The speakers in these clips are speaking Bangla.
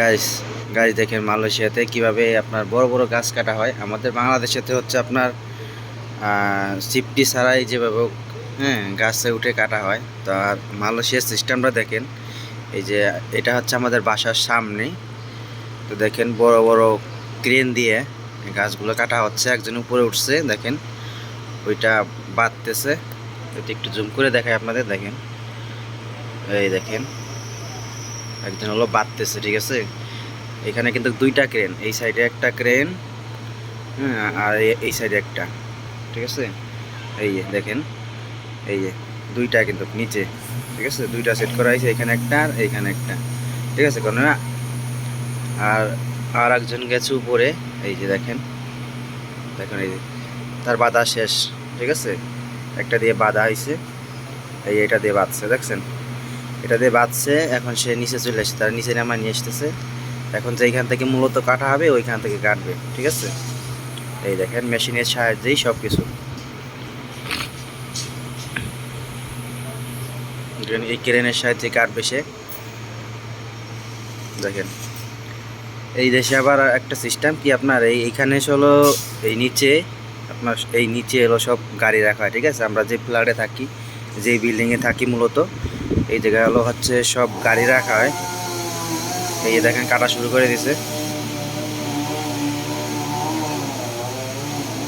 গাছ গাছ দেখেন মালয়েশিয়াতে কীভাবে আপনার বড় বড় গাছ কাটা হয়। আমাদের বাংলাদেশেতে হচ্ছে আপনার সিফটি ছাড়াই যেভাবে হ্যাঁ গাছে উঠে কাটা হয়। তো আর মালয়েশিয়ার সিস্টেমটা দেখেন, এই যে এটা হচ্ছে আমাদের বাসার সামনে। তো দেখেন বড় বড় ক্রেন দিয়ে গাছগুলো কাটা হচ্ছে, একজন উপরে উঠছে, দেখেন। ওইটা বাঁধতেছে। একটু জুম করে দেখায় আপনাদের, দেখেন। এই দেখেন। একজন হলো বাঁধতেছে, ঠিক আছে? এখানে কিন্তু দুইটা ক্রেন এই সাইডে একটা ক্রেন হ্যাঁ আর এই সাইডে একটা, ঠিক আছে? এই যে দেখেন, এই যে দুইটা কিন্তু নিচে, ঠিক আছে? দুইটা সেট করা হয়েছে, এখানে একটা আর এইখানে একটা, ঠিক আছে কারণ আর আর একজন গেছে উপরে, এই যে দেখেন দেখেন এই যে, তার বাধা শেষ, ঠিক আছে? একটা দিয়ে বাধা হয়েছে, এই এটা দিয়ে বাঁধছে, দেখছেন? এটা দিয়ে বাঁধছে, এখন সে নিচে চলে আসছে তার নিচে নামা নিয়ে আসতেছে। এখন যেইখান থেকে মূলত কাটা হবে, ওইখান থেকে কাটবে, ঠিক আছে? এই দেখেন, মেশিনের সাহায্যেই সব কিছু এই ক্রেনের সাহায্যে কাটবে সে। দেখেন। এই দেশে আবার একটা সিস্টেম কি আপনার, এই এইখানে হলো, এই নিচে, আপনার এই নিচে হলো সব গাড়ি রাখা হয়, ঠিক আছে? আমরা যে ফ্ল্যাটে থাকি, যে বিল্ডিংয়ে থাকি মূলত এই জায়গায় হলো হচ্ছে, সব গাড়ি রাখা হয়। এই দেখেন, কাটা শুরু করে দিছে।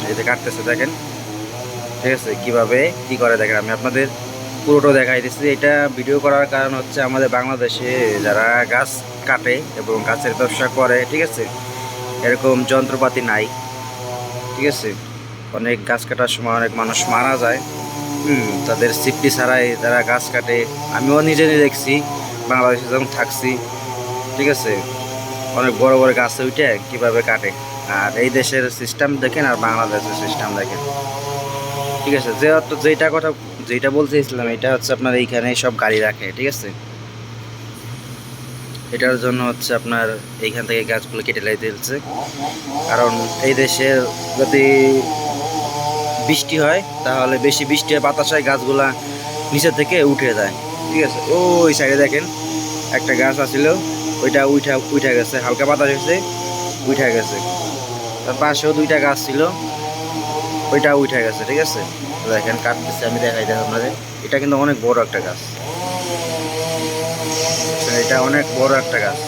এই যে কাটতেছে, দেখেন। ঠিক আছে, কীভাবে, কি করে, দেখেন, আমি আপনাদের পুরোটা দেখাই দিচ্ছি এটা ভিডিও করার কারণ হচ্ছে আমাদের বাংলাদেশে যারা গাছ কাটে এবং গাছের ব্যবসা করে, ঠিক আছে, এরকম যন্ত্রপাতি নাই, ঠিক আছে। অনেক গাছ কাটার সময় অনেক মানুষ মারা যায়। তাদের সেফটি ছাড়াই তারা গাছ কাটে। আমিও নিজে নিজে দেখছি, বাংলাদেশে যখন থাকছি। ঠিক আছে? অনেক বড় বড় গাছে উঠে কীভাবে কাটে। আর এই দেশের সিস্টেম দেখেন আর বাংলাদেশের সিস্টেম দেখেন। ঠিক আছে? যে যেটা কথা যেটা বলতে চাইছিলাম এটা হচ্ছে আপনার এইখানে সব গাড়ি রাখে। ঠিক আছে? এটার জন্য হচ্ছে আপনার এইখান থেকে গাছগুলো কেটে লাই দিয়েছে কারণ এই দেশে যদি বৃষ্টি হয়, তাহলে বেশি বৃষ্টি হয় বাতাসায় গাছগুলা নিচে থেকে উঠে যায়। ঠিক আছে? ওই সাইডে দেখেন, একটা গাছ আছিল, ওইটা উঠা উঠে গেছে, হালকা বাতাস হয়েছে উঠে গেছে। তার পাশেও দুইটা গাছ ছিল, ওইটা উঠে গেছে, ঠিক আছে? দেখেন, কাটতেছে, আমি দেখাই দেখ আপনাদের। এটা কিন্তু অনেক বড় একটা গাছ। এটা অনেক বড় একটা গাছ।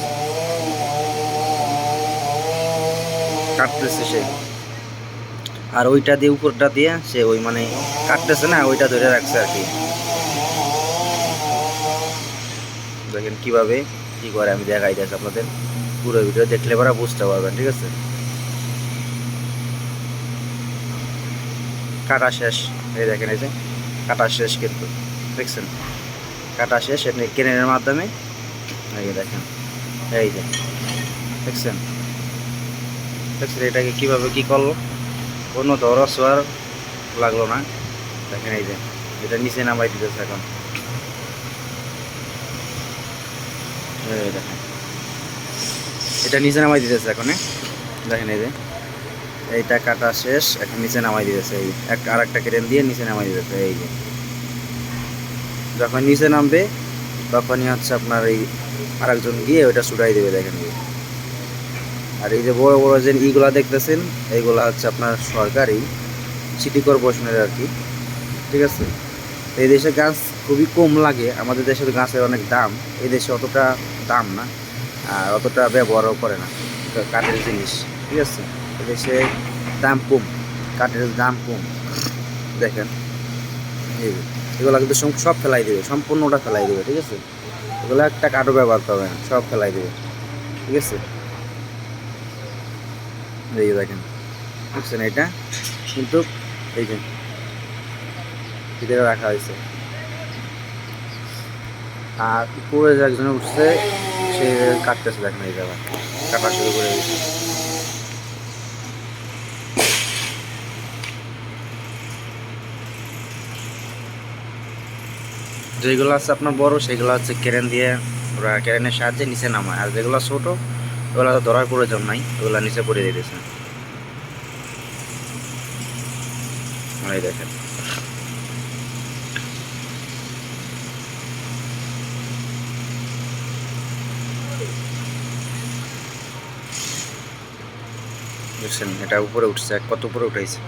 কাটতেছে সে। আর ওইটা দিয়ে উপরটা দিয়ে সে ওই মানে কাটতেছে না, ওইটা ধরে রাখছে আর কি। দেখেন কীভাবে কি করে, আমি দেখাই দিয়েছি আপনাদের। পুরো ভিডিও দেখলে পরে বুঝতে পারবেন, ঠিক আছে? কাটা শেষ। এই দেখেন, এই যে কাটা শেষ কিন্তু, দেখছেন? কাটা শেষ, এমনি কেনের মাধ্যমে। এই দেখেন, এই যে, দেখছেন? দেখছেন, এটাকে কীভাবে কী করল? কোনো ধরো সোয়ার লাগল না। দেখেন এই যে, এটা নিচে নামাই দিতেছে এখন। এটা নিচে নামাই দিতেছে এখন। দেখেন এই যে, এইটা কাটা শেষ, এখন নিচে নামাই দিতেছে, এই এক আর একটা কেটেন দিয়ে নিচে নামাই দিতেছে, এই যে। যখন নিচে নামবে, তখনই হচ্ছে আপনার এই আরেকজন গিয়ে ওইটা ছুটাই দেবে, দেখেন। আর এই যে বড় বড় যে ইগুলা দেখতেছেন, এইগুলা হচ্ছে আপনার সরকারি সিটি কর্পোরেশনের আর কি। ঠিক আছে? এই দেশে গাছ খুবই কম লাগে, আমাদের দেশের গাছের অনেক দাম, এই দেশে অতটা দাম না, আর অতটা ব্যবহারও করে না কাঠের জিনিস। ঠিক আছে? এই দেশে দাম কম, কাঠের দাম কম। দেখেন এগুলো কিন্তু সব- সব ফেলাই দেবে, সম্পূর্ণটা ফেলাই দেবে, ঠিক আছে? এগুলো একটা কাঠও ব্যবহার করবে না, সব ফেলাই দেবে। ঠিক আছে? এই দেখেন, বুঝছেন এটা? কিন্তু এই যে রাখা হয়েছে। আর উপরে যে একজন উঠছে, সে কাটতেছে দেখেন এই জায়গা কাটা শুরু করে দিয়েছে। যেগুলো আছে আপনার বড়, সেগুলো হচ্ছে কেরেন দিয়ে ওরা কেরেনের সাহায্যে নিচে নামায়। আর যেগুলো ছোট ওগুলো তো ধরার প্রয়োজন নাই ওগুলো নিচে পড়ে দিয়েছে। এই দেখেন। বুঝছেন এটা উপরে উঠছে, এক কত উপরে উঠাইছে।